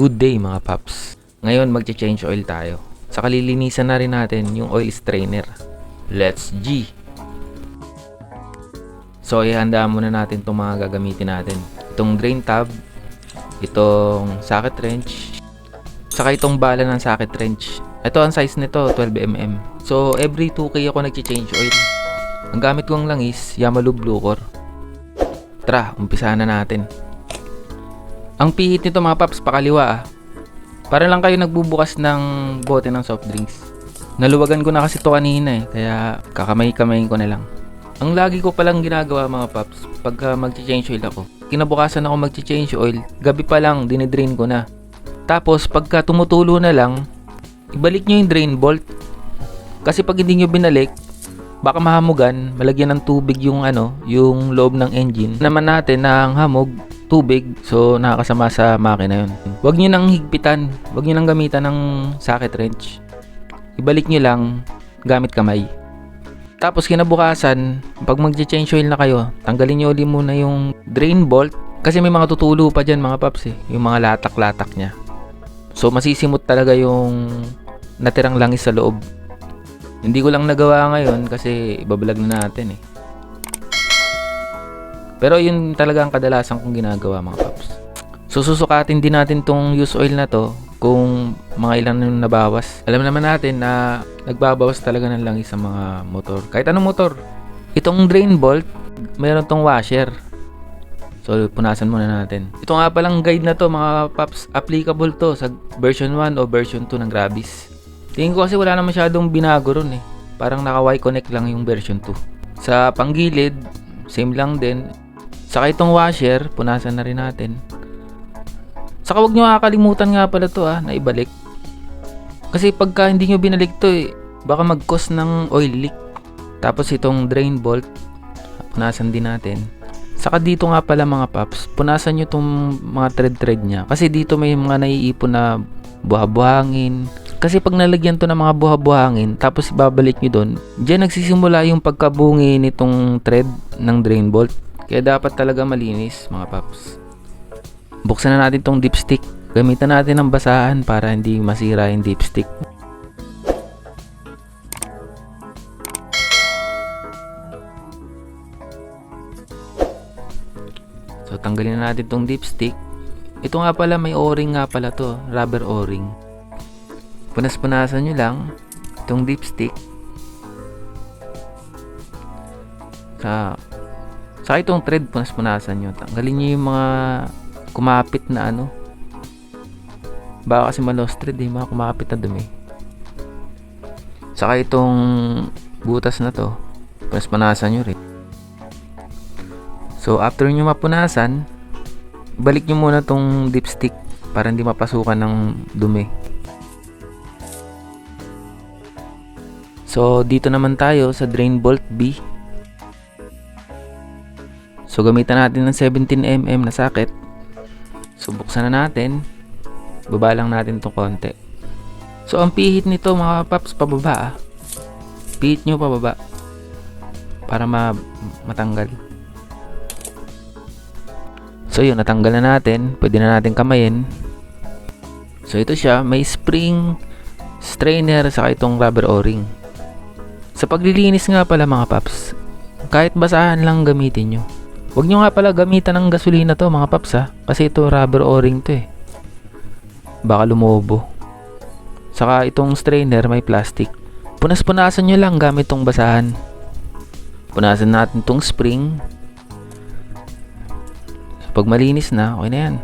Good day mga paps. Ngayon magche-change oil tayo. Sa kalilinisan na rin natin yung oil strainer. Let's G! So ihanda muna natin itong mga gagamitin natin. Itong drain tab, itong socket wrench, saka itong bala ng socket wrench. Ito ang size nito, 12mm. So every 2K ako nagche-change oil. Ang gamit kong lang is Yamalu Blue Core. Tara, umpisahan na natin. Ang pihit nito mga paps, pakaliwa ah. Para lang kayo nagbubukas ng bote ng soft drinks. Naluwagan ko na kasi to kanina eh, kaya kakamay-kamayin ko na lang. Ang lagi ko palang ginagawa mga paps, pagka mag-change oil ako, kinabukasan ako mag-change oil, gabi pa lang, dinidrain ko na. Tapos, pagka tumutulo na lang, ibalik nyo yung drain bolt. Kasi pag hindi nyo binalik, baka mahamugan, malagyan ng tubig yung ano, yung loob ng engine. Naman natin na ang hamog, tubig, so nakakasama sa makina yun. Huwag nyo nang higpitan, huwag nyo nang gamitan ng socket wrench. Ibalik nyo lang gamit kamay. Tapos kinabukasan, pag mag-change oil na kayo, tanggalin nyo ulit muna yung drain bolt kasi may mga tutulo pa dyan mga paps eh, yung mga latak-latak niya. So masisimot talaga yung natirang langis sa loob. Hindi ko lang nagawa ngayon kasi ibabalag na natin eh. Pero yun talaga ang kadalasan kong ginagawa mga paps. So susukatin din natin tong use oil na to kung mga ilan yung nabawas. Alam naman natin na nagbabawas talaga ng langis sa mga motor. Kahit anong motor. Itong drain bolt, meron tong washer. So punasan muna natin. Ito nga palang guide na to mga paps, applicable to sa version 1 o version 2 ng Grabis. Tingin ko kasi wala na masyadong binago ron eh. Parang naka Y-connect lang yung version 2. Sa panggilid, same lang din. Saka itong washer, punasan na rin natin. Saka huwag nyo kakalimutan nga pala to ah, na ibalik. Kasi pagka hindi nyo binalik to eh, baka mag-cause ng oil leak. Tapos itong drain bolt, punasan din natin. Saka dito nga pala mga paps, punasan nyo itong mga thread-thread niya. Kasi dito may mga naiipon na buha-buhangin. Kasi pag nalagyan to ng mga buha-buhangin, tapos ibabalik nyo doon, dyan nagsisimula yung pagkabungi nitong thread ng drain bolt. Kaya dapat talaga malinis mga paps. Buksan na natin tong dipstick. Gamitan natin ng basahan para hindi masira yung dipstick. So tanggalin na natin tong dipstick. Ito nga pala may o-ring nga pala to, rubber o-ring. Punas-punasan nyo lang itong dipstick. Sa sa itong thread punas-punasan nyo. Tanggalin nyo yung mga kumapit na ano. Baka kasi malos thread eh, mga kumapit na dumi. Saka itong butas na to, punas-punasan nyo rin. So after nyo mapunasan, balik nyo muna tong dipstick para hindi mapasukan ng dumi. So dito naman tayo sa drain bolt B. So gamitan natin ng 17mm na socket. So buksan na natin. Baba lang natin 'tong konti. So ang pihit nito mga paps pababa ah. Pihit nyo pababa. Para ma matanggal. So yun, natanggal na natin. Pwede na natin kamayin. So ito siya, may spring strainer sa itong rubber o-ring. Sa paglilinis nga pala mga paps, kahit basahan lang gamitin nyo. Huwag nyo nga pala gamitan ng gasolina to mga paps ha. Kasi ito rubber o-ring to eh. Baka lumobo. Saka itong strainer may plastic. Punas-punasan nyo lang gamit tong basahan. Punasan natin tong spring. So, pag malinis na, okay na yan.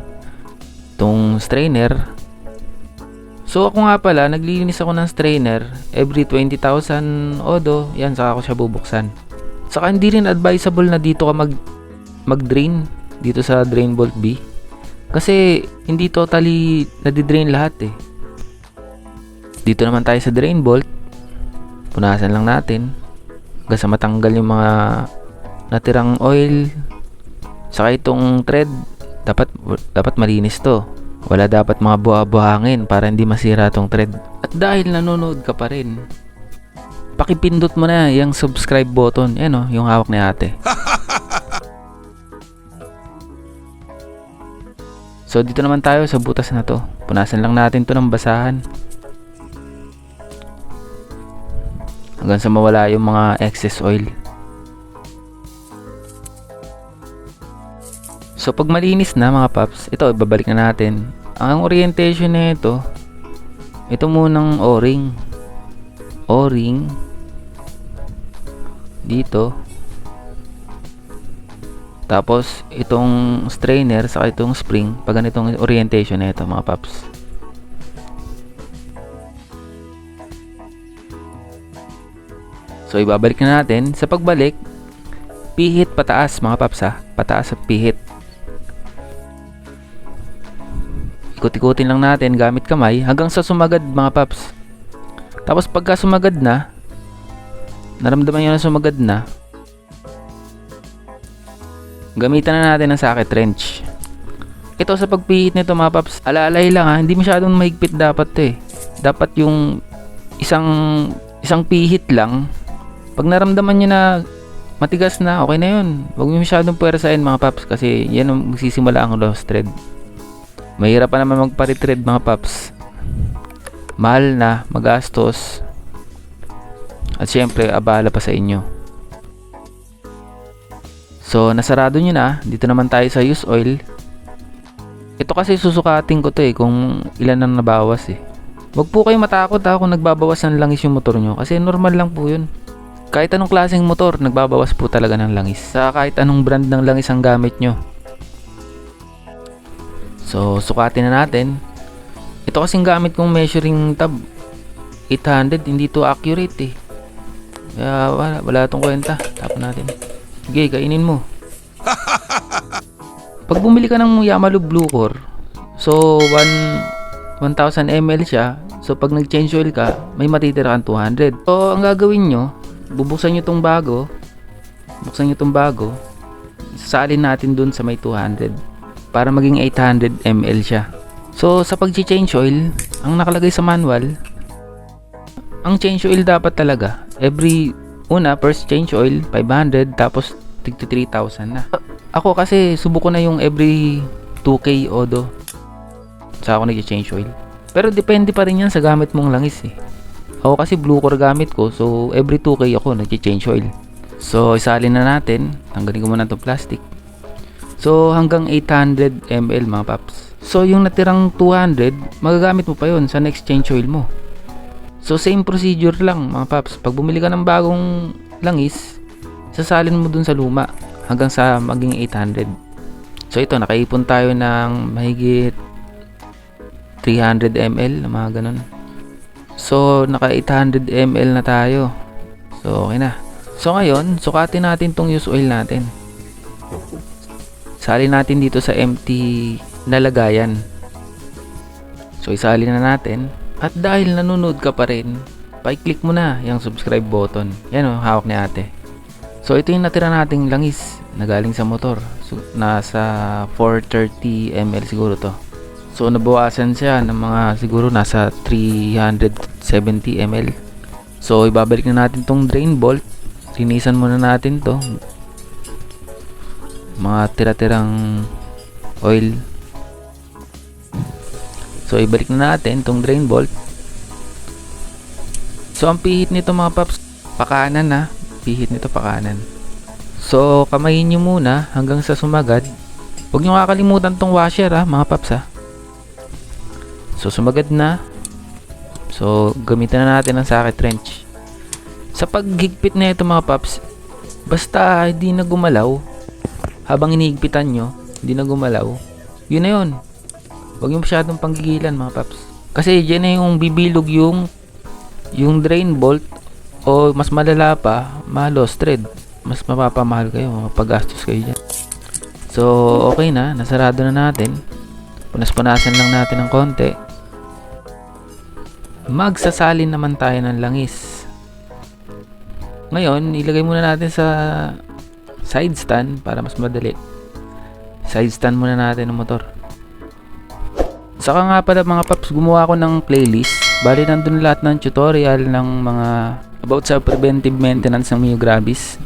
Itong strainer. So ako nga pala, naglilinis ako ng strainer every 20,000 odo. Yan, saka ako siya bubuksan. Saka hindi rin advisable na dito ka mag mag-drain dito sa drain bolt B. Kasi hindi totally nadidrain lahat eh. Dito naman tayo sa drain bolt. Punasan lang natin. Hanggang sa matanggal yung mga natirang oil. Saka itong thread, dapat dapat malinis to. Wala dapat mga buha-buhangin para hindi masira tong thread. At dahil nanonood ka pa rin, pakipindot mo na yung subscribe button. Yan o, yung hawak ni ate. So dito naman tayo sa butas na to. Punasan lang natin to ng basahan. Hanggang sa mawala yung mga excess oil. So pag malinis na mga paps, ito ibabalik na natin. Ang orientation na ito, ito munang o-ring. O-ring. Dito. Tapos itong strainer sa itong spring, pag ganitong orientation na ito mga paps. So ibabalik na natin. Sa pagbalik, pihit pataas mga paps ha. Pataas sa pihit. Ikot-ikutin lang natin gamit kamay hanggang sa sumagad mga paps. Tapos pagka sumagad na, naramdaman nyo na sumagad na, gamitan na natin ang socket wrench. Ito sa pagpihit nito mga paps, alalay lang ha, hindi masyadong mahigpit dapat to eh. Dapat yung isang isang pihit lang. Pag naramdaman nyo na matigas na, okay na yun. Huwag nyo masyadong puwersahin mga paps kasi yan ang magsisimula ang lost thread. Mahirap pa naman magpa-retread mga paps. Mahal na, magastos. At syempre, abala pa sa inyo. So, nasarado nyo na. Dito naman tayo sa use oil. Ito kasi susukatin ko to eh kung ilan ang nabawas eh. Huwag po kayo matakot ha kung nagbabawas ng langis yung motor nyo kasi normal lang po yun. Kahit anong klaseng motor, nagbabawas po talaga ng langis. Sa kahit anong brand ng langis ang gamit nyo. So, sukatin na natin. Ito kasing gamit kong measuring tab. 800, hindi to accurate eh. Kaya wala, wala tong kwenta. Tapon natin. Sige, kainin mo. Pag bumili ka ng Yamalu Blue Core, so 1 1000 ml siya. So pag nag-change oil ka, may matitira kang 200. So ang gagawin nyo, bubuksan nyo tong bago. Buksan nyo tong bago. Sasalin natin dun sa may 200 para maging 800 ml siya. So sa pag-change oil, ang nakalagay sa manual, ang change oil dapat talaga every una first change oil 500 tapos tig 3,000 na. Ako kasi subuko na yung every 2k odo. Sa ako nag-change oil. Pero depende pa rin yan sa gamit mong langis eh. Ako kasi blue core gamit ko so every 2k ako nag-change oil. So isalin na natin. Tanggalin ko muna itong plastic. So hanggang 800 ml mga paps. So yung natirang 200, magagamit mo pa yon sa next change oil mo. So same procedure lang mga paps. Pag bumili ka ng bagong langis, sasalin mo dun sa luma hanggang sa maging 800. So ito, nakaipon tayo ng mahigit 300 ml, mga ganun. So naka 800 ml na tayo. So okay na. So ngayon, sukatin natin tong use oil natin. Salin natin dito sa empty na lagayan. So isalin na natin. At dahil nanonood ka pa rin, pa-click mo na yung subscribe button. Yan o, hawak ni ate. So ito yung natira nating langis na galing sa motor. So, nasa 430 ml siguro to. So nabawasan siya ng mga siguro nasa 370 ml. So ibabalik na natin tong drain bolt. Linisan muna natin to. Mga tira-tirang oil. So ibalik na natin tong drain bolt. So ang pihit nito mga paps, pakanan na. Pihit nito pakanan. So kamayin nyo muna hanggang sa sumagad. Huwag nyo kakalimutan tong washer ha mga paps ha. So sumagad na. So gamitan na natin ang socket wrench. Sa paghigpit na ito mga paps, basta hindi na gumalaw, habang hinihigpitan nyo, hindi na gumalaw, yun na yun. Huwag yung masyadong panggigilan mga paps. Kasi dyan na yung bibilog yung yung drain bolt o mas malala pa, ma-lost thread. Mas mapapamahal kayo, mapagastos kayo dyan. So, okay na. Nasarado na natin. Punas-punasan lang natin ng konti. Magsasalin naman tayo ng langis. Ngayon, ilagay muna natin sa side stand para mas madali. Side stand muna natin ng motor. Saka nga pala mga paps, gumawa ko ng playlist. Bali nandun lahat ng tutorial ng mga about sa preventive maintenance ng Mio Gravis.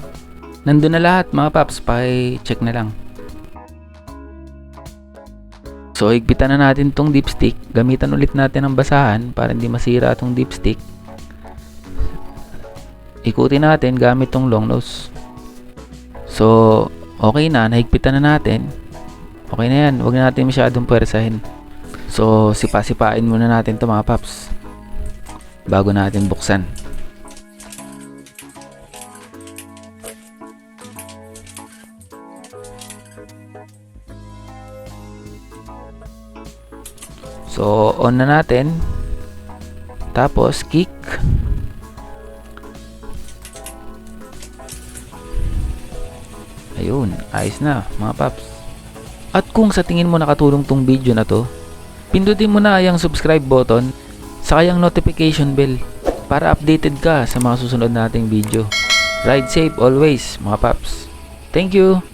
Nandun na lahat mga paps, pa-check na lang. So, higpitan na natin tong dipstick. Gamitan ulit natin ang basahan para hindi masira tong dipstick. Ikutin natin gamit tong long nose. So, okay na. Nahigpitan na natin. Okay na yan. Huwag na natin masyadong pwersahin. So, sipa-sipain muna natin to mga paps. Bago natin buksan. So, on na natin. Tapos, kick. Ayun, ayos na mga paps. At kung sa tingin mo nakatulong tong video na to, pindutin mo na yung subscribe button saka yung notification bell para updated ka sa mga susunod nating video. Ride safe always mga paps. Thank you!